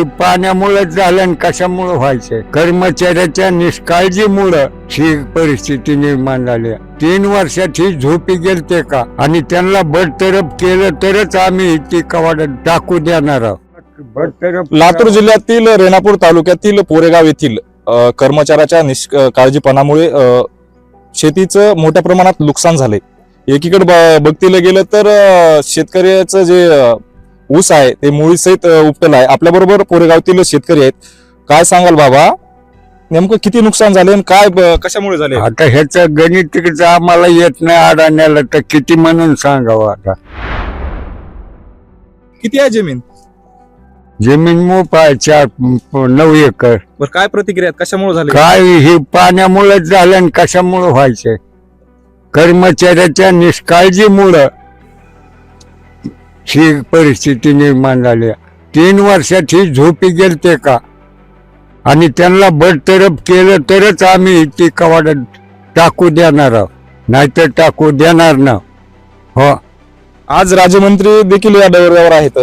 हे पाण्यामुळे झालं आणि कशामुळे व्हायचंय कर्मचाऱ्याच्या निष्काळजीमुळं ही परिस्थिती निर्माण झाली. तीन वर्षात ही झोपी गेलते का? आणि त्यांना बडतरफ केलं तरच आम्ही ती कवाड टाकू देणार आहोत. लातूर जिल्ह्यातील रेणापूर तालुक्यातील पोरेगाव येथील कर्मचाऱ्याच्या निष्काळजीपणामुळे शेतीचं मोठ्या प्रमाणात नुकसान झाले एकीकडे ब- गेलं तर शेतकऱ्याचं जे ऊस आहे ते मुळीसहित अ, उपटलं आहे. आपल्या बरोबर पोरेगावतील शेतकरी आहेत. काय सांगाल बाबा? नेमकं किती नुकसान झाले आणि काय कशामुळे झाले आता ह्याचं गणित आम्हाला येत नाही अडाण्याला तर किती म्हणून सांगावं आता? किती आहे जमीन? जमीन मोप आहे चार प- नऊ एकर. बरं काय प्रतिक्रिया आहेत? कशामुळे झाले? काय हे पाण्यामुळेच झालं आणि कशामुळे व्हायचंय कर्मचाऱ्याच्या निष्काळजीमुळं ही परिस्थिती निर्माण झाली. तीन वर्षात ही झोपी गेलते का? आणि त्यांना बडतरफ केलं तरच आम्ही ती कवाड टाकू देणार आहोत. नाहीतर टाकू देणार ना. हो. आज राज्यमंत्री देखील या दौऱ्यावर आहेत.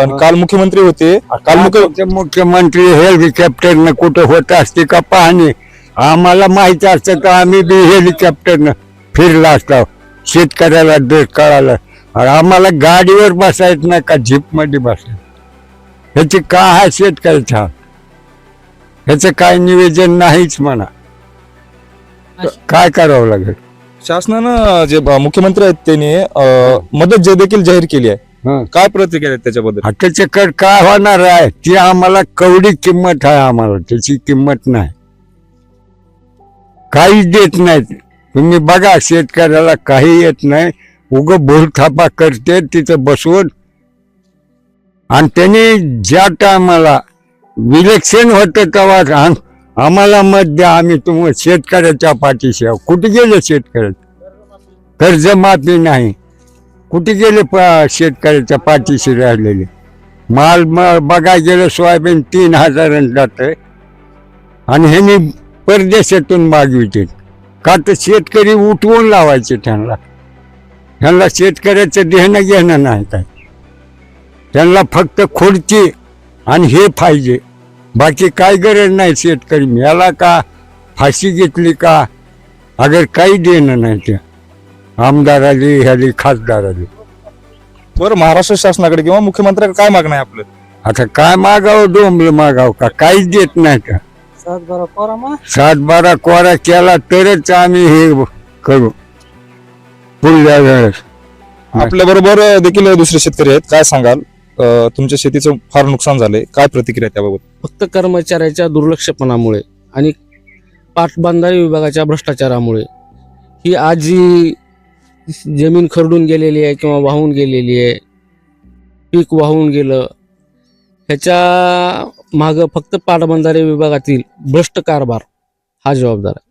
आणि काल मुख्यमंत्री होते. काल मुख्य मुख्यमंत्री हेलिकॉप्टरनं कुठं होत असते का पाहणी. आम्हाला माहिती असतं तर आम्ही बी हेलिकॉप्टरनं फिरला असतो. शेतकऱ्याला दुष्काळाला आणि आम्हाला गाडीवर बसायचं नाही का? जीपमध्ये बसायचं. ह्याची काय आहे शेतकऱ्याचा ह्याचं काय नियोजन नाहीच म्हणा. काय करावं लागेल? शासनानं जे ब- मुख्यमंत्री आहेत त्यांनी अं, मदत जे देखील जाहीर केली आहे हं. काय प्रतिक्रिया आहेत त्याच्याबद्दल? हा, त्याच्याकडे काय होणार आहे? ती आम्हाला कवडी किंमत आहे आम्हाला? त्याची किंमत नाही. काहीच देत नाहीत. तुम्ही बघा शेतकऱ्याला काही येत नाही. उग भूलथापा करते तिथं बसवून आणि त्यांनी ज्या टायमाला विलक्षण होतं तेव्हा आम्हाला मत द्या आम्ही तुम्ही शेतकऱ्याच्या पाठीशी आहोत. कुठे गेले शेतकऱ्याचे कर्जमाफी नाही. कुठे गेले प- शेतकऱ्याच्या पाठीशी राहिलेले? माल म बघायला गेलं सोयाबीन तीन हजारांनी जातं. आणि ह्यांनी परदेशातून मागविते. का तर शेतकरी उठवून लावायचे त्यांना. ह्यांना शेतकऱ्याचं देणं घेणं नाही काय त्यांना फक्त खुर्ची आणि हे पाहिजे. बाकी काय गरज नाही शेतकरी. याला का फाशी घेतली का? अगर काही देणं नाही त्या आमदाराली ह्याली खासदाराली बरं महाराष्ट्र शासनाकडे किंवा मुख्यमंत्र्याकडे काय मागणं आहे आपलं? आता काय मागावं डोंबलं मागावं का? काहीच देत नाही का सात बारा कोरा केला तरच आम्ही हे करू. वेळेस आपल्या बरोबर देखील दुसरे शेतकरी आहेत. काय सांगाल? अं, तुमच्या शेतीचं फार नुकसान झालंय. काय प्रतिक्रिया आहे त्याबाबत? फक्त कर्मचाऱ्याच्या दुर्लक्षपणामुळे आणि पाटबंधारे विभागाच्या भ्रष्टाचारामुळे. ही आज जी जमीन खरडून गेलेली आहे किंवा वाहून गेलेली आहे पीक वाहून गेलं ह्याच्या मागं फक्त पाटबंधारे विभागातील भ्रष्ट कारभार हा जबाबदार आहे.